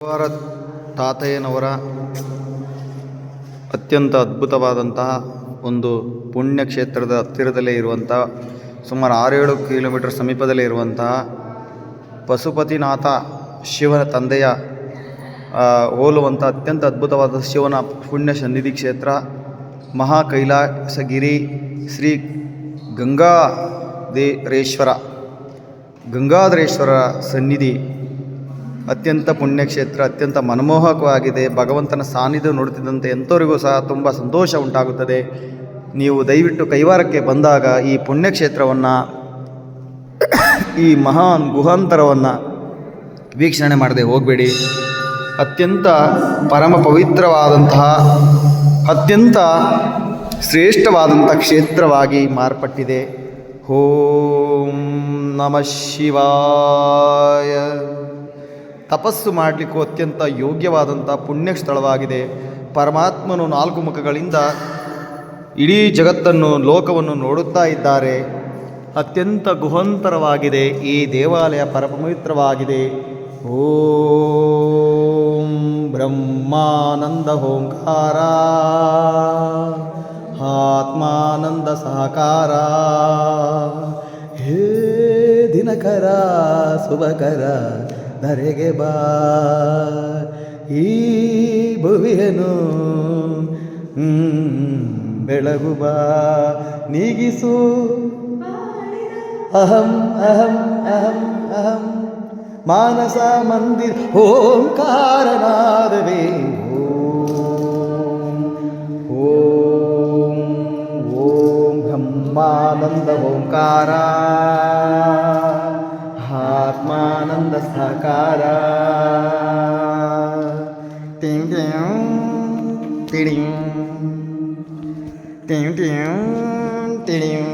ಅವರ ತಾತಯ್ಯನವರ ಅತ್ಯಂತ ಅದ್ಭುತವಾದಂತಹ ಒಂದು ಪುಣ್ಯಕ್ಷೇತ್ರದ ಹತ್ತಿರದಲ್ಲೇ ಇರುವಂಥ ಸುಮಾರು ಆರೇಳು ಕಿಲೋಮೀಟರ್ ಸಮೀಪದಲ್ಲೇ ಇರುವಂತಹ ಪಶುಪತಿನಾಥ ಶಿವನ ತಂದೆಯ ಹೋಲುವಂಥ ಅತ್ಯಂತ ಅದ್ಭುತವಾದ ಶಿವನ ಪುಣ್ಯ ಸನ್ನಿಧಿ ಕ್ಷೇತ್ರ ಮಹಾ ಕೈಲಾಸಗಿರಿ ಶ್ರೀ ಗಂಗಾಧರೇಶ್ವರ ಗಂಗಾಧರೇಶ್ವರ ಸನ್ನಿಧಿ ಅತ್ಯಂತ ಪುಣ್ಯಕ್ಷೇತ್ರ, ಅತ್ಯಂತ ಮನಮೋಹಕವಾಗಿದೆ. ಭಗವಂತನ ಸಾನ್ನಿಧ್ಯ ನೋಡುತ್ತಿದ್ದಂತೆ ಎಂಥವರಿಗೂ ಸಹ ತುಂಬ ಸಂತೋಷ ಉಂಟಾಗುತ್ತದೆ. ನೀವು ದಯವಿಟ್ಟು ಕೈವಾರಕ್ಕೆ ಬಂದಾಗ ಈ ಪುಣ್ಯಕ್ಷೇತ್ರವನ್ನು, ಈ ಮಹಾನ್ ಗುಹಾಂತರವನ್ನು ವೀಕ್ಷಣೆ ಮಾಡದೆ ಹೋಗಬೇಡಿ. ಅತ್ಯಂತ ಪರಮ ಪವಿತ್ರವಾದಂತಹ, ಅತ್ಯಂತ ಶ್ರೇಷ್ಠವಾದಂಥ ಕ್ಷೇತ್ರವಾಗಿ ಮಾರ್ಪಟ್ಟಿದೆ. ಓಂ ನಮಃ ಶಿವಾಯ. ತಪಸ್ಸು ಮಾಡಲಿಕ್ಕೂ ಅತ್ಯಂತ ಯೋಗ್ಯವಾದಂಥ ಪುಣ್ಯ ಸ್ಥಳವಾಗಿದೆ ಪರಮಾತ್ಮನು ನಾಲ್ಕು ಮುಖಗಳಿಂದ ಇಡೀ ಜಗತ್ತನ್ನು, ಲೋಕವನ್ನು ನೋಡುತ್ತಾ ಇದ್ದಾರೆ. ಅತ್ಯಂತ ಗುಹಂತರವಾಗಿದೆ ಈ ದೇವಾಲಯ ಪರಪವಿತ್ರವಾಗಿದೆ ಓಂ ಬ್ರಹ್ಮಾನಂದ ಓಂಕಾರ, ಆತ್ಮಾನಂದ ಸಹಕಾರ. ಹೇ ದಿನಕರ, ಶುಭಕರ. ಧರೆಗೆ ಬಾ. ಈ ಭುವಿಯನು ಬೆಳಗು ಬಾ. ನೀಗಿಸು. ಅಹಂ ಅಹಂ ಅಹಂ ಅಹಂ. ಮಾನಸ ಮಂದಿರ, ಓಂಕಾರನಾದವೇ. ಓಂ ಓಂ ಓಂ ಬ್ರಹ್ಮಾನಂದ ಓಂಕಾರ. ಆತ್ಮಾನಂದ ಸಹಕಾರ ಟಿಂ ಟಿಂ ಟಿಡಿಂ ಟಿಂ ಟಿಂ ಟಿಡಿಂ